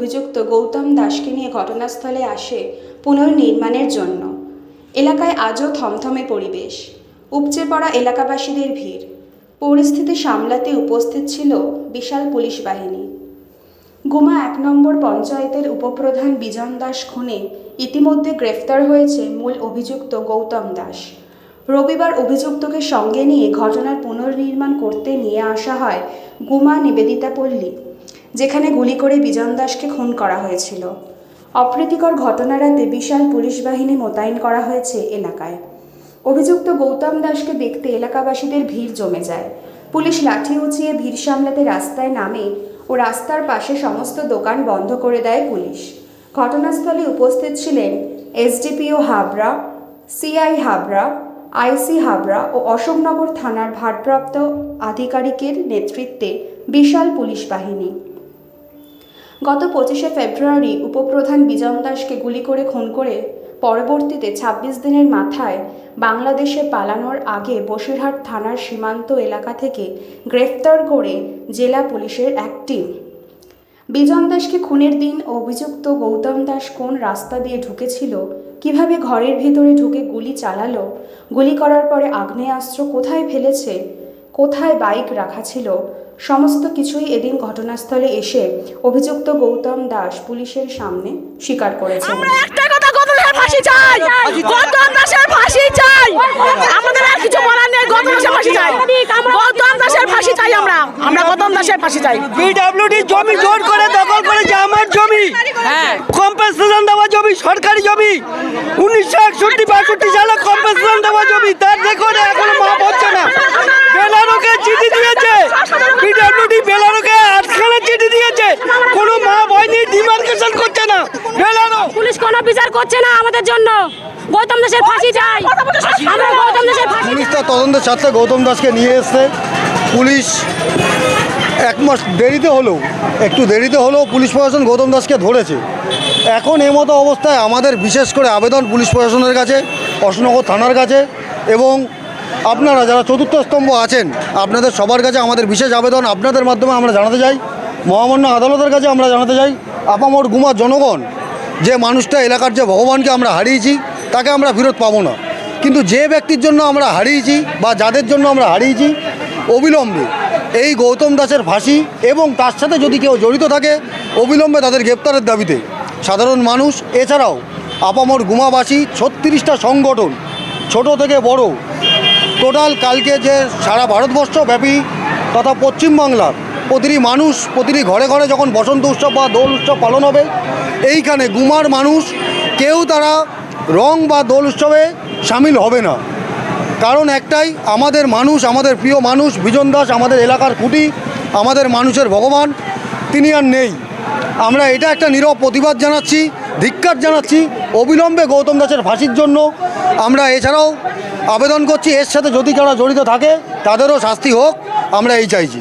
অভিযুক্ত গৌতম দাসকে নিয়ে ঘটনাস্থলে আসে পুনর্নির্মাণের জন্য। এলাকায় আজও থমথমে পরিবেশ। উপচে পড়া এলাকাবাসীদের ভিড়। পরিস্থিতি সামলাতে উপস্থিত ছিল বিশাল পুলিশ বাহিনী। গুমা এক নম্বর পঞ্চায়েতের উপপ্রধান বিজন দাস খুনে ইতিমধ্যে গ্রেফতার হয়েছে মূল অভিযুক্ত গৌতম দাস। রবিবার অভিযুক্তকে সঙ্গে নিয়ে ঘটনার পুনর্নির্মাণ করতে নিয়ে আসা হয় গুমা নিবেদিতা পল্লী। যেখানে গুলি করে বিজন দাসকে খুন করা হয়েছিল। অপ্রীতিকর ঘটনারাতে বিশাল পুলিশ বাহিনী মোতায়েন করা হয়েছে এলাকায়। অভিযুক্ত গৌতম দাসকে দেখতে এলাকাবাসীদের ভিড় জমে যায়। পুলিশ লাঠি উঁচিয়ে ভিড় সামলাতে রাস্তায় নামে ও রাস্তার পাশে সমস্ত দোকান বন্ধ করে দেয় পুলিশ। ঘটনাস্থলে উপস্থিত ছিলেন SDPO Habra, CI Habra, IC Habra ও অশোকনগর থানার ভারপ্রাপ্ত আধিকারিকের নেতৃত্বে বিশাল পুলিশ বাহিনী। গত পঁচিশে ফেব্রুয়ারি উপপ্রধান বিজন দাসকে গুলি করে খুন করে পরবর্তীতে ২৬ দিনের মাথায় বাংলাদেশে পালানোর আগে বসিরহাট থানার সীমান্ত এলাকা থেকে গ্রেফতার করে জেলা পুলিশের এক টিম। বিজন দাসকে খুনের দিন অভিযুক্ত গৌতম দাস কোন রাস্তা দিয়ে ঢুকেছিল, কীভাবে ঘরের ভিতরে ঢুকে গুলি চালালো, গুলি করার পরে আগ্নেয়াস্ত্র কোথায় ফেলেছে, কোথায় বাইক রাখা ছিল সমস্ত কিছুই এদিন ঘটনাস্থলে এসে অভিযুক্ত গৌতম দাস পুলিশের সামনে স্বীকার করেছেন। আমরা একটা কথা ফাঁসি চাই। গৌতম দাসের ফাঁসি চাই। আমাদের আর কিছু বলার নেই গৌতম দাসের ফাঁসি চাই। গৌতম দাসের ফাঁসি চাই আমরা। আমরা গৌতম দাসের ফাঁসি চাই। পিডব্লিউডি জমি জোর করে দখল করেছে আমার জমি। কম্পেনসেশন দেওয়া জমি সরকারি জমি। উনিশশো একষট্টি বাষট্টি সালে কম্পেনসেশন দেওয়া জমি। তার রেকর্ডে এখনও মাপ হচ্ছে না। করছে না আমাদের জন্য। গৌতম দাসের ফাঁসি চাই। আমরা গৌতম দাসের ফাঁসি পুলিশ তার তদন্তের স্বার্থে গৌতম দাসকে নিয়ে এসছে। পুলিশ এক মাস দেরিতে হলেও একটু দেরিতে হলেও পুলিশ প্রশাসন গৌতম দাসকে ধরেছে। এখন এই মতো অবস্থায় আমাদের বিশেষ করে আবেদন পুলিশ প্রশাসনের কাছে অশোকনগর থানার কাছে এবং আপনারা যারা চতুর্থ স্তম্ভ আছেন আপনাদের সবার কাছে আমাদের বিশেষ আবেদন আপনাদের মাধ্যমে আমরা জানাতে চাই। মহামান্য আদালতের কাছে আমরা জানাতে চাই। আপামর গুমার জনগণ যে মানুষটা এলাকার যে ভগবানকে আমরা হারিয়েছি, তাকে আমরা ফেরত পাবো না। কিন্তু যে ব্যক্তির জন্য আমরা হারিয়েছি বা যাদের জন্য আমরা হারিয়েছি, অবিলম্বে এই গৌতম দাসের ফাঁসি এবং তার সাথে যদি কেউ জড়িত থাকে, অবিলম্বে তাদের গ্রেপ্তারের দাবিতে। সাধারণ মানুষ, এছাড়াও আপামর গুমাবাসী, ছত্রিশটা সংগঠন, ছোট থেকে বড়। টোটাল কালকে যে সারা ভারতবর্ষ ব্যাপী তথা পশ্চিমবাংলার প্রতিটি মানুষ প্রতিটি ঘরে ঘরে যখন বসন্ত উৎসব বা দোল উৎসব পালন হবে, এইখানে গুমার মানুষ, কেউ তারা রং বা দোল উৎসবে সামিল হবে না। কারণ একটাই, আমাদের মানুষ, আমাদের প্রিয় মানুষ, বিজন দাস, আমাদের এলাকার খুঁটি আমাদের মানুষের ভগবান, তিনি আর নেই। আমরা এটা একটা নীরব প্রতিবাদ জানাচ্ছি, ধিক্কার জানাচ্ছি, অবিলম্বে গৌতম দাসের ফাঁসির জন্য। আমরা এছাড়াও আবেদন করছি, এর সাথে যদি যারা জড়িত থাকে, তাদেরও শাস্তি হোক, আমরা এই চাইছি।